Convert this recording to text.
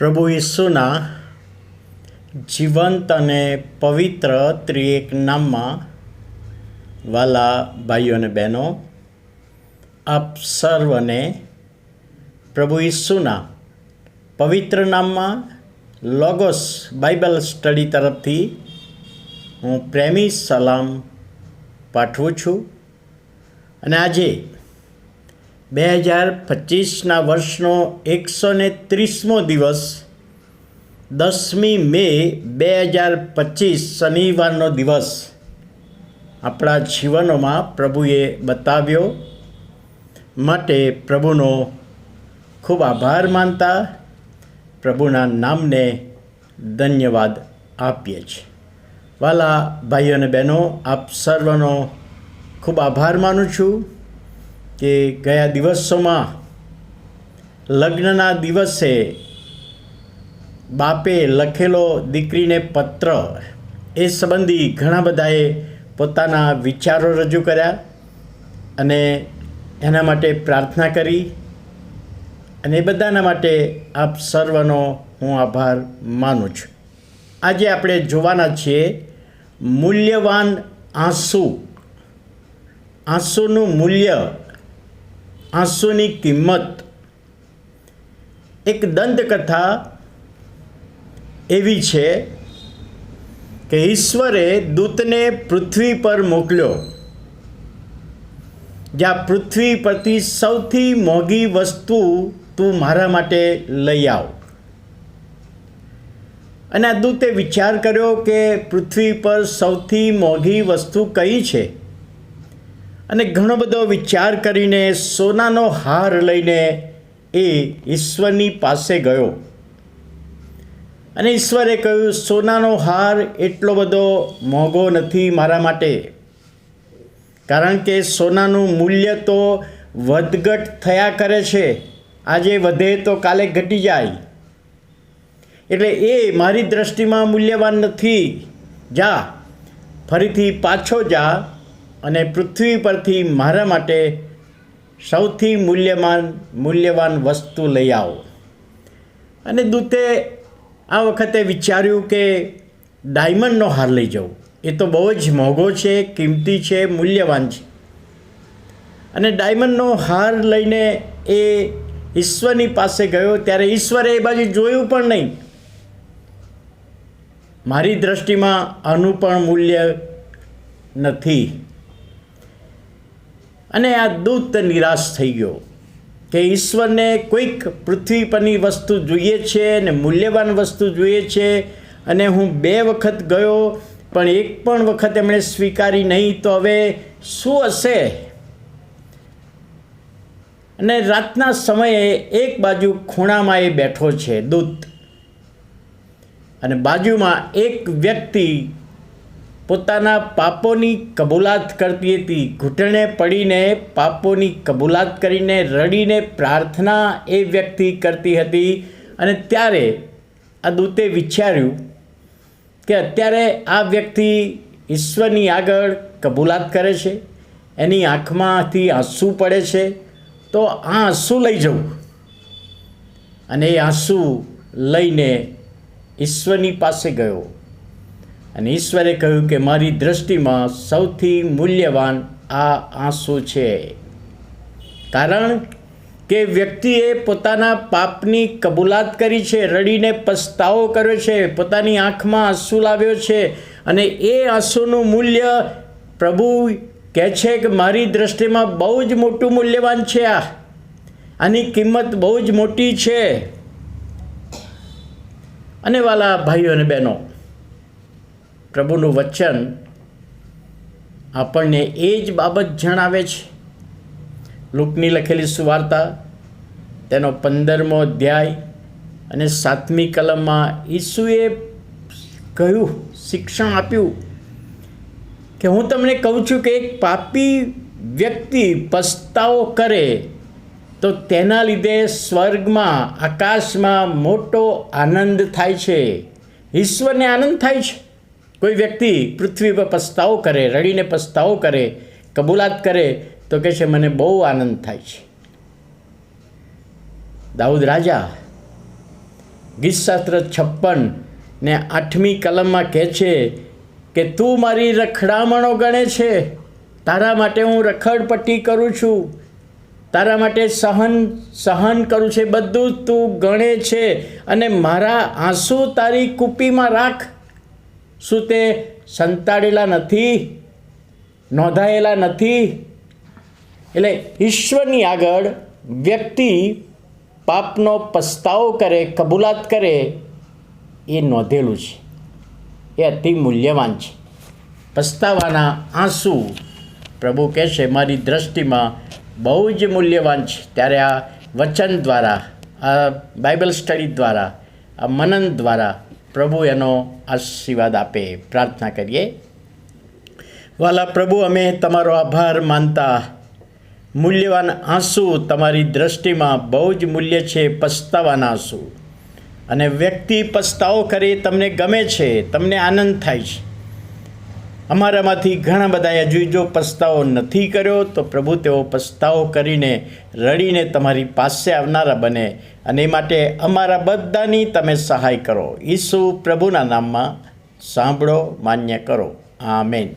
પ્રભુ ઈસુના જીવંત અને પવિત્ર ત્રિએક નામમાં વાલા ભાઈઓ અને બહેનો, આપ સર્વને પ્રભુ ઈસુના પવિત્ર નામમાં લોગોસ બાઇબલ સ્ટડી તરફથી હું પ્રેમી સલામ પાઠવું છું. અને આજે બે હજાર પચીસના વર્ષનો એકસો ને ત્રીસમો દિવસ, દસમી મે બે હજાર પચીસ શનિવારનો દિવસ. આપણા જીવનોમાં પ્રભુએ બતાવ્યો. માટે પ્રભુનો ખૂબ આભાર માનતા પ્રભુના નામને ધન્યવાદ આપીએ છીએ. વાલા ભાઈઓ અને બહેનો, આપ સર્વનો ખૂબ આભાર માનું છું. કે ગયા દિવસોમાં લગ્નના દિવસે બાપે લખેલો દીકરીને પત્ર, એ સંબંધી ઘણા બધાએ પોતાના વિચારો રજૂ કર્યા અને એના માટે પ્રાર્થના કરી અને એ બધાના માટે આપ સર્વનો હું આભાર માનું છું. આજે આપણે જોવાના છીએ મૂલ્યવાન આંસુ. આંસુનું મૂલ્ય આંસુની કિંમત. એક દંતકથા એવી છે કે ઈશ્વરે દૂતને પૃથ્વી પર મોકલ્યો. જ્યાં પૃથ્વી પરથી સૌથી મોંઘી વસ્તુ તું મારા માટે લઈ આવ. અને આ દૂતે વિચાર કર્યો કે પૃથ્વી પર સૌથી મોંઘી વસ્તુ કઈ છે? અને ઘણો બધો વિચાર કરીને સોનાનો હાર લઈને એ ઈશ્વરની પાસે ગયો. અને ઈશ્વરે કહ્યું, સોનાનો હાર એટલો બધો મોંઘો નથી મારા માટે. કારણ કે સોનાનું મૂલ્ય તો વધઘટ થયા કરે છે. આજે વધે તો કાલે ઘટી જાય. એટલે એ મારી દ્રષ્ટિમાં મૂલ્યવાન નથી. જા, ફરીથી પાછો જા. અને પૃથ્વી પરથી મારા માટે સૌથી મૂલ્યવાન મૂલ્યવાન વસ્તુ લઈ આવો. અને દૂતે આ વખતે વિચાર્યું કે ડાયમંડનો હાર લઈ જાઉં એ તો બહુ જ મોંઘો છે, કિંમતી છે, મૂલ્યવાન છે. અને ડાયમંડનો હાર લઈને એ ઈશ્વરની પાસે ગયો ત્યારે ઈશ્વરે એ બાજુ જોયું પણ નહીં. મારી દ્રષ્ટિમાં આનું પણ મૂલ્ય નથી. અને આ દૂત નિરાશ થઈ ગયો કે ઈશ્વરને કોઈક પૃથ્વી પરની વસ્તુ જોઈએ છે અને મૂલ્યવાન વસ્તુ જોઈએ છે અને હું બે વખત ગયો, પણ એક પણ વખત એમણે સ્વીકારી નહીં, તો હવે શું હશે? અને રાતના સમયે એક બાજુ ખૂણામાં એ બેઠો છે દૂત અને બાજુમાં એક વ્યક્તિ પોતાના પાપોની કબૂલાત કરતી હતી. ઘૂંટણે પડીને પાપોની કબૂલાત કરીને રડીને પ્રાર્થના એ વ્યક્તિ કરતી હતી અને ત્યારે આ દૂતે વિચાર્યું કે અત્યારે આ વ્યક્તિ ઈશ્વરની આગળ કબૂલાત કરે છે, એની આંખમાંથી આંસુ પડે છે, તો આ આંસુ લઈ જવું. અને એ આંસુ લઈને ઈશ્વરની પાસે ગયો. અને ઈશ્વરે કહ્યું કે મારી દ્રષ્ટિમાં સૌથી મૂલ્યવાન આ આંસુ છે. કારણ કે વ્યક્તિએ પોતાના પાપની કબૂલાત કરી છે, રડીને પસ્તાવો કર્યો છે, પોતાની આંખમાં આંસુ લાવ્યો છે અને એ આંસુનું મૂલ્ય પ્રભુ કહે છે કે મારી દ્રષ્ટિમાં બહુ જ મોટું મૂલ્યવાન છે આ. આની કિંમત બહુ જ મોટી છે. અને વાલા ભાઈઓ અને બહેનો પ્રભુનું વચન આપણને એ જ બાબત જણાવે છે. લુકની લખેલી સુવાર્તા, તેનો પંદરમો અધ્યાય અને સાતમી કલમમાં ઈસુએ કહ્યું, શિક્ષણ આપ્યું કે હું તમને કહું છું કે એક પાપી વ્યક્તિ પસ્તાવો કરે તો તેના લીધે સ્વર્ગમાં, આકાશમાં મોટો આનંદ થાય છે. ઈશ્વરને આનંદ થાય છે. કોઈ વ્યક્તિ પૃથ્વી પર પસ્તાવો કરે, રડીને પસ્તાવો કરે, કબૂલાત કરે, તો કહે છે, મને બહુ આનંદ થાય છે. દાઉદ રાજા ગીતશાસ્ત્ર છપ્પન ને આઠમી કલમમાં કહે છે કે, તું મારી રખડામણો ગણે છે. તારા માટે હું રખડપટ્ટી કરું છું. તારા માટે સહન સહન કરું છે. બધું તું ગણે છે અને મારા આંસુ તારી કૂપીમાં રાખ. શું તે સંતાડેલા નથી? નોંધાયેલા નથી? એટલે ઈશ્વરની આગળ વ્યક્તિ પાપનો પસ્તાવો કરે, કબૂલાત કરે, એ નોંધેલું છે. એ અતિ મૂલ્યવાન છે. પસ્તાવાના આંસુ પ્રભુ કહે છે મારી દ્રષ્ટિમાં બહુ જ મૂલ્યવાન છે. ત્યારે આ વચન દ્વારા, આ બાઇબલ સ્ટડી દ્વારા, આ મનન દ્વારા પ્રભુ એનો આશીર્વાદ આપે, પ્રાર્થના કરીએ. વાલા પ્રભુ, અમે તમારો આભાર માનતા મૂલ્યવાન આંસુ તમારી દ્રષ્ટિમાં બહુ જ મૂલ્ય છે, પસ્તાવાના આંસુ. અને વ્યક્તિ પસ્તાવો કરે, તમને ગમે છે, તમને આનંદ થાય છે. અમારામાંથી ઘણા બધાએ હજુ જો પસ્તાવો નથી કર્યો, તો પ્રભુ તેઓ પસ્તાવો કરીને રડીને તમારી પાસે આવનારા બને અને એ માટે અમારા બધાની તમે સહાય કરો. ઈસુ પ્રભુના નામમાં સાંભળો, માન્ય કરો. આમેન.